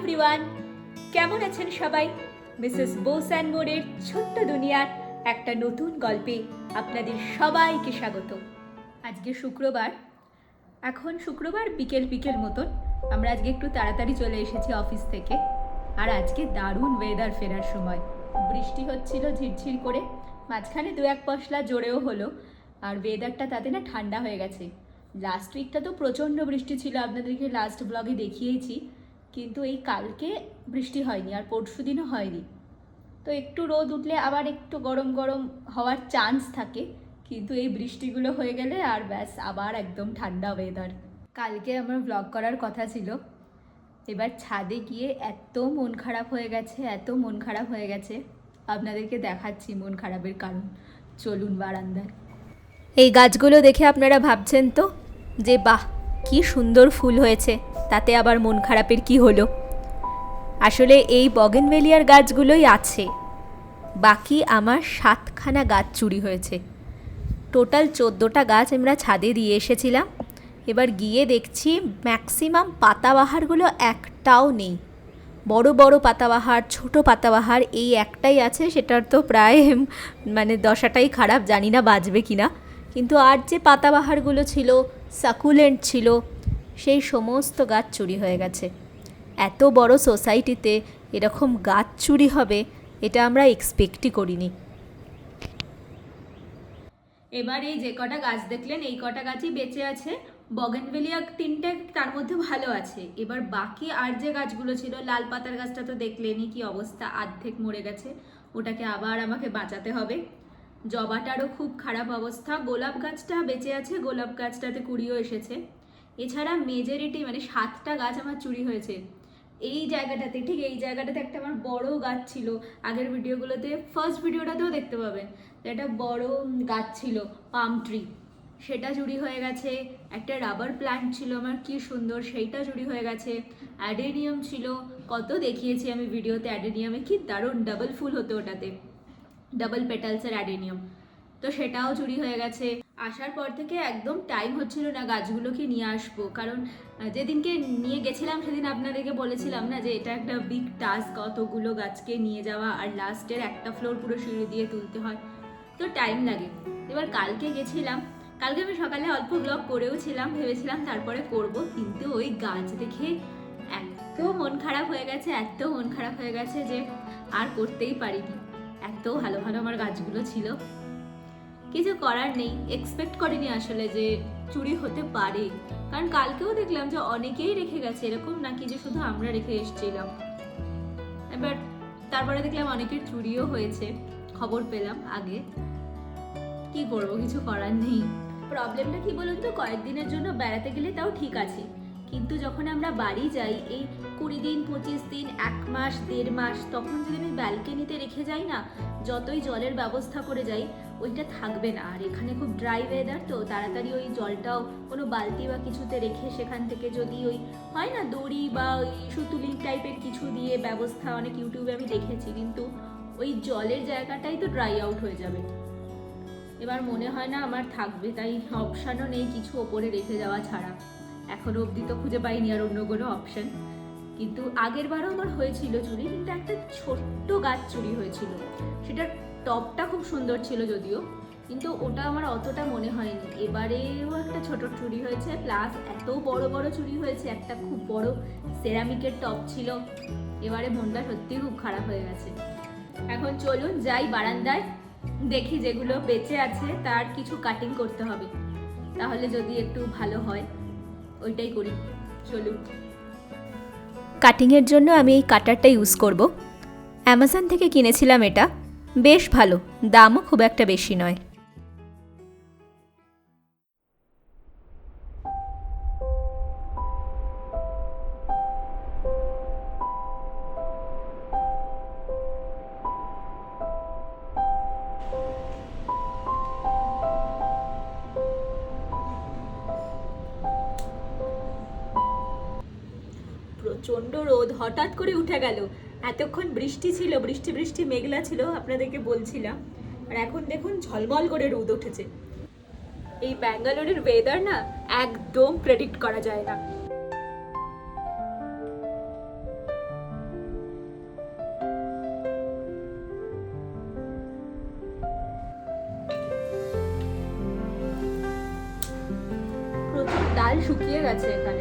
Everyone কেমন আছেন সবাই? মিসেস বোস অ্যান্ড মোরের ছোট্ট দুনিয়ার একটা নতুন গল্পে আপনাদের সবাইকে স্বাগত। আজকে শুক্রবার। এখন শুক্রবার বিকেল বিকেল মতন। আমরা আজকে একটু তাড়াতাড়ি চলে এসেছি অফিস থেকে। আর আজকে দারুণ ওয়েদার ফেরার সময়। বৃষ্টি হচ্ছিল ঝিরঝির করে। মাঝখানে দু এক পশলা জোরেও হলো। আর ওয়েদারটা তাতে না ঠান্ডা হয়ে গেছে। লাস্ট উইকটা তো প্রচণ্ড বৃষ্টি ছিল। আপনাদেরকে লাস্ট ব্লগে দেখিয়েছি। কিন্তু এই কালকে বৃষ্টি হয়নি আর পরশু দিনও হয়নি। তো একটু রোদ উঠলে আবার একটু গরম গরম হওয়ার চান্স থাকে। কিন্তু এই বৃষ্টিগুলো হয়ে গেলে আর ব্যাস, আবার একদম ঠান্ডা ওয়েদার কালকে আমার ব্লগ করার কথা ছিল। এবার ছাদে গিয়ে এত মন খারাপ হয়ে গেছে, এত মন খারাপ হয়ে গেছে। আপনাদেরকে দেখাচ্ছি মন খারাপের কারণ। চলুন বারান্দায়। এই গাছগুলো দেখে আপনারা ভাবছেন তো যে, বাহ, কি সুন্দর ফুল হয়েছে। তাতে আবার মন খারাপের কি হলো? আসলে এই বগেনভেলিয়ার গাছগুলোই আছে। বাকি আমার সাতখানা গাছ চুরি হয়েছে। টোটাল চোদ্দোটা গাছ আমরা ছাদে দিয়ে এসেছিলাম। এবার গিয়ে দেখছি ম্যাক্সিমাম পাতাবাহারগুলো একটাও নেই। বড় বড় পাতাবাহার, ছোট পাতাবাহার এই একটাই আছে, সেটার তো প্রায় মানে দশাটাই খারাপ, জানি না বাজবে কি না কিন্তু আর যে পাতাবাহারগুলো ছিল সাকুলেন্ট ছিল সেই সমস্ত গাছ চুরি হয়ে গেছে। এত বড় সোসাইটিতে এরকম গাছ চুরি হবে, এটা আমরা এক্সপেক্টই করিনি। এবার এই যে কটা গাছ দেখলেন, এই কটা গাছই বেঁচে আছে। বগেনভেলিয়া তিনটে তার মধ্যে ভালো আছে। এবার বাকি আর যে গাছগুলো ছিল, লাল পাতার গাছটা তো দেখলেনই কি অবস্থা আর্ধেক মরে গেছে। ওটাকে আবার আমাকে বাঁচাতে হবে। জবাটারও খুব খারাপ অবস্থা। গোলাপ গাছটা বেঁচে আছে, গোলাপ গাছটাতে কুড়িও এসেছে। এছাড়া মেজরিটি মানে সাতটা গাছ আমার চুরি হয়েছে। এই জায়গাটাতে, ঠিক এই জায়গাটাতে একটা আমার বড় গাছ ছিল। আগের ভিডিওগুলোতে ফার্স্ট ভিডিওটাতেও দেখতে পাবেন একটা বড় গাছ ছিল পাম ট্রি সেটা চুরি হয়ে গেছে। একটা রাবার প্ল্যান্ট ছিল আমার, কি সুন্দর, সেইটা চুরি হয়ে গেছে। অ্যাডেনিয়াম ছিল। কত দেখিয়েছি আমি ভিডিওতে অ্যাডেনিয়ামে কি দারুণ ডাবল ফুল হতো ওটাতে। ডাবল পেটালসের অ্যাডেনিয়াম তো সেটাও চুরি হয়ে গেছে। আসার পর থেকে একদম টাইম হচ্ছিল না গাছগুলোকে নিয়ে আসব। কারণ যেদিনকে নিয়ে গেছিলাম সেদিন আপনাদেরকে বলেছিলাম না যে এটা একটা বিগ টাস্ক অতগুলো গাছকে নিয়ে যাওয়া আর লাস্টের একটা ফ্লোর পুরো সিঁড়ি দিয়ে তুলতে হয়। তো টাইম লাগে। এবার কালকে গেছিলাম। কালকে আমি সকালে অল্প ব্লগ করেও ছিলাম, ভেবেছিলাম তারপরে করব। কিন্তু ওই গাছ দেখে এত মন খারাপ হয়ে গেছে, এত মন খারাপ হয়ে গেছে যে আর করতেই পারিনি। এত ভালো ভালো আমার গাছগুলো ছিল। কিছু করার নেই। এক্সপেক্ট করিনি আসলে যে চুরি হতে পারে। কারণ কালকেও দেখলাম যে অনেকেই রেখে গেছে। এরকম নাকি যে শুধু আমরা রেখে এসেছিলাম। এবার তারপরে দেখলাম অনেকের চুরিও হয়েছে। খবর পেলাম আগে। কি করব? কিছু করার নেই। প্রবলেমটা কি বলুন তো? কয়েকদিনের জন্য বেড়াতে গেলে তাও ঠিক আছে। কিন্তু যখন আমরা বাড়ি যাই, এই কুড়ি দিন, পঁচিশ দিন, এক মাস, দেড় মাস, তখন যদি আমি ব্যালকনিতে রেখে যাই না যতই জলের ব্যবস্থা করে যাই, ওইটা থাকবে না। আর এখানে খুব ড্রাই ওয়েদার তো তাড়াতাড়ি ওই জলটাও কোনো বালতি বা কিছুতে রেখে সেখান থেকে যদি ওই, হয় না, দড়ি বা ওই সুতুলি টাইপের কিছু দিয়ে ব্যবস্থা, অনেক ইউটিউবে আমি দেখেছি, কিন্তু ওই জলের জায়গাটাই তো ড্রাই আউট হয়ে যাবে। এবার মনে হয় না আমার থাকবে, তাই অপশানও নেই কিছু ওপরে রেখে যাওয়া ছাড়া। এখনও অবধি তো খুঁজে পাইনি আর অন্য কোনো অপশন কিন্তু আগের বারও আমার হয়েছিল চুরি, কিন্তু একটা ছোট্ট গাছ চুরি হয়েছিল। সেটার টপটা খুব সুন্দর ছিল যদিও, কিন্তু ওটা আমার অতটা মনে হয়নি। এবারেও একটা ছোট চুরি হয়েছে প্লাস এত বড় বড় চুরি হয়েছে, একটা খুব বড় সেরামিকের টপ ছিল। এবারে মনটা সত্যিই খুব খারাপ হয়ে গেছে। এখন চলুন যাই বারান্দায়, দেখি যেগুলো বেঁচে আছে, তার কিছু কাটিং করতে হবে। তাহলে যদি একটু ভালো হয়, ওইটাই করি। চলুন। কাটিংয়ের জন্য আমি এই কাটারটা ইউজ করব। অ্যামাজন থেকে কিনেছিলাম এটা। বেশ ভালো, দামও খুব একটা বেশি নয়। প্রচণ্ড রোদ হঠাৎ করে উঠে গেল। এতক্ষণ বৃষ্টি ছিল, বৃষ্টি বৃষ্টি, মেঘলা ছিল, আপনাদেরকে বলছিলাম। আর এখন দেখুন ঝলমল করে রোদ উঠেছে। এই ব্যাঙ্গালোরের ওয়েদার না একদম প্রেডিক্ট করা যায় না। ডাল শুকিয়ে গেছে এখানে।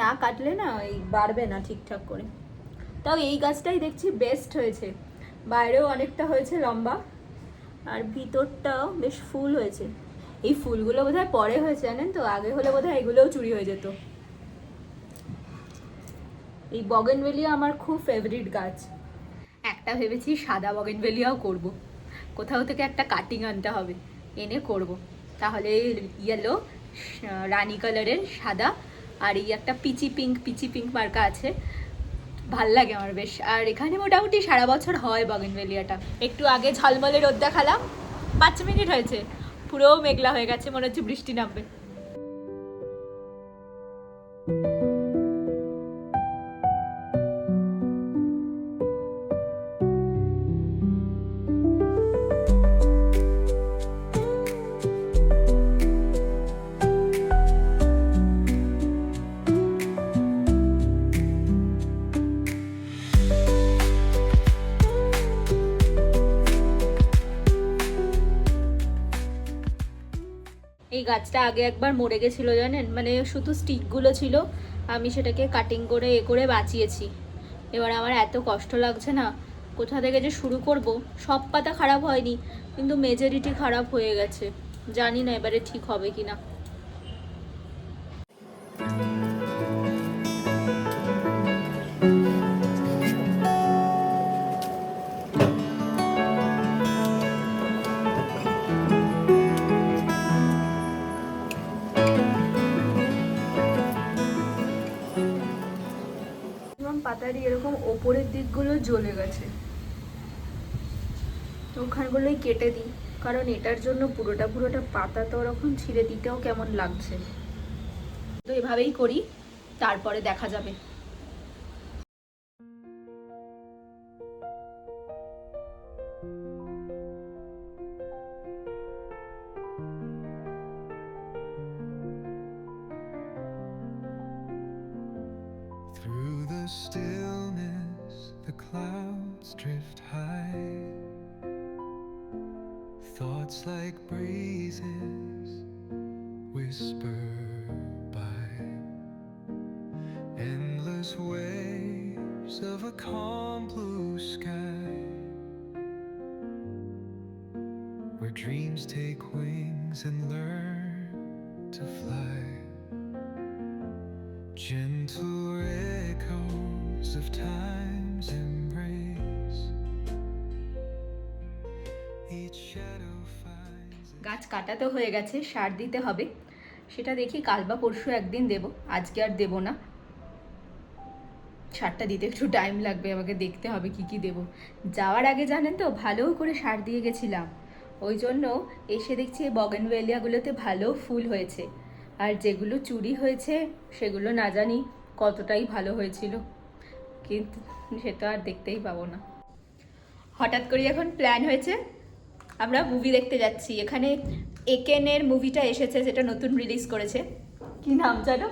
না কাটলে না এই বাড়বে না ঠিকঠাক করে। তাও এই গাছটাই দেখছি বেস্ট হয়েছে। বাইরেও অনেকটা হয়েছে লম্বা, আর ভিতরটাও বেশ ফুল হয়েছে। এই ফুলগুলো বোধহয় পরে হয়েছে জানেন তো? আগে হলে বোধহয় এগুলোও চুরি হয়ে যেত। এই বগেনভেলিয়া আমার খুব ফেভারিট গাছ। একটা ভেবেছি সাদা বগেনভেলিয়াও করব। কোথাও থেকে একটা কাটিং আনতে হবে। এনে করব। তাহলে ইয়েলো রানি কালারের সাদা আর এই একটা পিচি পিঙ্ক পিচি পিঙ্ক মার্কা আছে। ভালো লাগে আমার বেশ। আর এখানে মোটামুটি সারা বছর হয় বগেনভেলিয়াটা। একটু আগে ঝলমলে রোদ দেখালাম, পাঁচ মিনিট হয়েছে। পুরো মেঘলা হয়ে গেছে, মনে হচ্ছে বৃষ্টি নামবে। গাছটা আগে একবার মরে গেছিল জানেন? মানে শুধু স্টিকগুলো ছিল, আমি সেটাকে কাটিং করে, এ করে বাঁচিয়েছি। এবার আমার এত কষ্ট লাগছে না, কোথা থেকে যে শুরু করব? সব পাতা খারাপ হয়নি, কিন্তু মেজরিটি খারাপ হয়ে গেছে। জানি না এবারে ঠিক হবে কি না পাতারই এরকম ওপরের দিকগুলো জ্বলে গেছে। তো ওখানগুলোই কেটে দিই, কারণ এটার জন্য পুরোটা পুরোটা পাতা তো ওরকম ছিঁড়ে দিতেও কেমন লাগছে। তো এভাবেই করি, তারপরে দেখা যাবে। Through Like breezes whisper by. Endless waves of a calm blue sky. Where dreams take wings and learn to fly. Gentle echoes of time's embrace. Each গাছ কাটাতে হয়ে গেছে, সার দিতে হবে। সেটা দেখি কাল বা পরশু একদিন দেব, আজকে আর দেব না। সারটা দিতে একটু টাইম লাগবে, আমাকে দেখতে হবে কি কি দেব। যাওয়ার আগে জানেন তো ভালো করে সার দিয়ে গেছিলাম। ওই জন্য এসে দেখছি এই বগেনভেলিয়াগুলোতে ভালো ফুল হয়েছে। আর যেগুলো চুরি হয়েছে, সেগুলো না জানি কতটাই ভালো হয়েছিল। কিন্তু সেটা আর দেখতেই পাবো না। হঠাৎ করে এখন প্ল্যান হয়েছে। আমরা মুভি দেখতে যাচ্ছি। এখানে একেনের মুভিটা এসেছে যেটা নতুন রিলিজ করেছে। কি নাম জানো?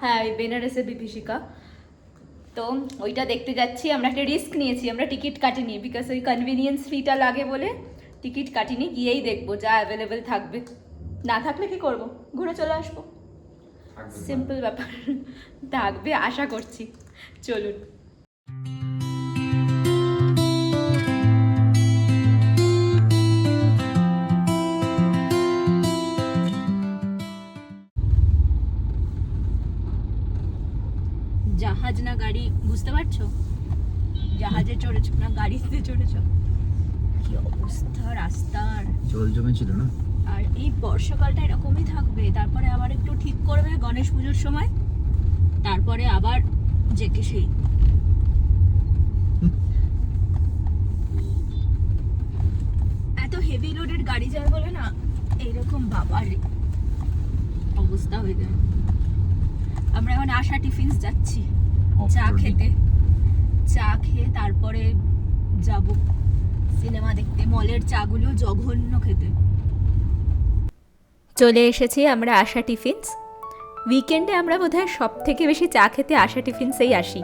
হ্যাঁ ওই বেনারসের বিভীষিকা। তো ওইটা দেখতে যাচ্ছি। আমরা একটা রিস্ক নিয়েছি আমরা টিকিট কাটিনি বিকজ ওই কনভিনিয়েন্স ফিটা লাগে বলে টিকিট কাটিনি গিয়েই দেখব যা অ্যাভেলেবেল থাকবে। না থাকলে কি করব? ঘুরে চলে আসব। সিম্পল ব্যাপার। থাকবে আশা করছি। চলুন। জাহাজ না গাড়ি বুঝতে পারছ? জাহাজে চড়েছো না গাড়িতে চড়েছো? কি অবস্থা রাস্তার। জল জমেছিল না? আর এই বর্ষাকালটা এরকমই থাকবে তারপরে আবার একটু ঠিক করবে গণেশ পুজোর সময়? তারপরে আবার জেকে সেই। এত হেভি লোডেড গাড়ি যায় বলে না এইরকম বাবার অবস্থা হয়ে যায়। আমরা এখন আশা টিফিনস যাচ্ছি। চা খেতে। চা খেয়ে তারপরে যাব। সিনেমা দেখতে। মলের চাগুলো জঘন্য খেতে। চলে এসেছি আমরা আশা টিফিনস। উইকেন্ডে আমরা বোধহয় সব থেকে বেশি চা খেতে আশা টিফিনসেই আসি।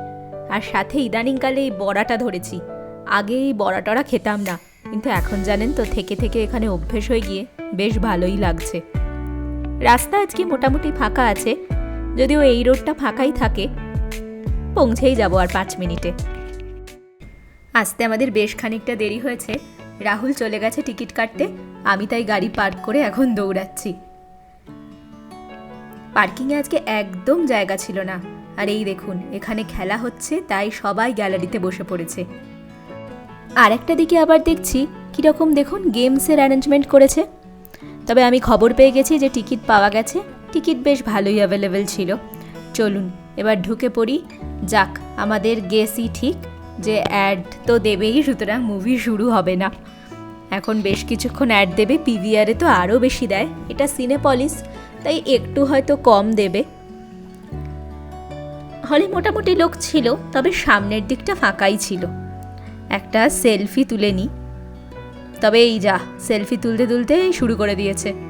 আর সাথে ইদানিংকালে এই বড়াটা ধরেছি। আগে এই বড়া টড়া খেতাম না। কিন্তু এখন জানেন তো থেকে থেকে এখানে অভ্যেস হয়ে গিয়ে বেশ ভালোই লাগছে। রাস্তা আজকে মোটামুটি ফাঁকা আছে। যদিও এই রোডটা ফাঁকাই থাকে। পৌঁছেই যাব আর পাঁচ মিনিটে। আসতে আমাদের বেশ খানিকটা দেরি হয়েছে। রাহুল চলে গেছে টিকিট কাটতে। আমি তাই গাড়ি পার্ক করে এখন দৌড়াচ্ছি। পার্কিংয়ে আজকে একদম জায়গা ছিল না। আর এই দেখুন, এখানে খেলা হচ্ছে, তাই সবাই গ্যালারিতে বসে পড়েছে। আর একটা দিকে আবার দেখছি, কীরকম দেখুন, গেমসের অ্যারেঞ্জমেন্ট করেছে। তবে আমি খবর পেয়ে গেছি যে টিকিট পাওয়া গেছে। টিকিট বেশ ভালোই অ্যাভেলেবেল ছিল। চলুন, এবার ঢুকে পড়ি। যাক, আমাদের গেসই ঠিক যে অ্যাড তো দেবেই, সুতরাং মুভি শুরু হবে না। এখন বেশ কিছুক্ষণ অ্যাড দেবে পিভিআরে তো আরও বেশি দেয়। এটা সিনেপলিস তাই একটু হয়তো কম দেবে। হলে মোটামুটি লোক ছিল, তবে সামনের দিকটা ফাঁকাই ছিল। একটা সেলফি তুলে নিই তবে এই যা সেলফি তুলতে তুলতে শুরু করে দিয়েছে।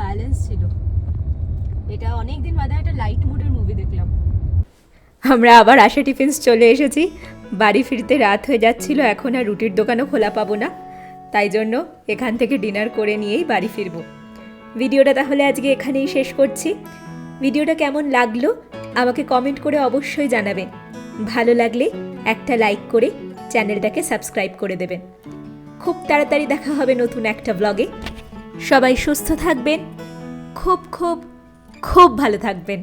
violence ছিল। এটা অনেক দিন বাদে একটা লাইট মুডের মুভি দেখলাম। আমরা আবার আশা টিফিন্স চলে এসেছি। বাড়ি ফিরতে রাত হয়ে যাচ্ছিল, এখন আর রুটির দোকানও খোলা পাবো না। তাই জন্য এখান থেকে ডিনার করে নিয়েই বাড়ি ফিরবো। ভিডিওটা তাহলে আজকে এখানেই শেষ করছি। ভিডিওটা কেমন লাগল আমাকে কমেন্ট করে অবশ্যই জানাবেন। ভালো লাগলে একটা লাইক করে চ্যানেলটাকে সাবস্ক্রাইব করে দেবেন। খুব তাড়াতাড়ি দেখা হবে নতুন একটা ব্লগে সবাই সুস্থ থাকবেন খুব খুব খুব ভালো থাকবেন।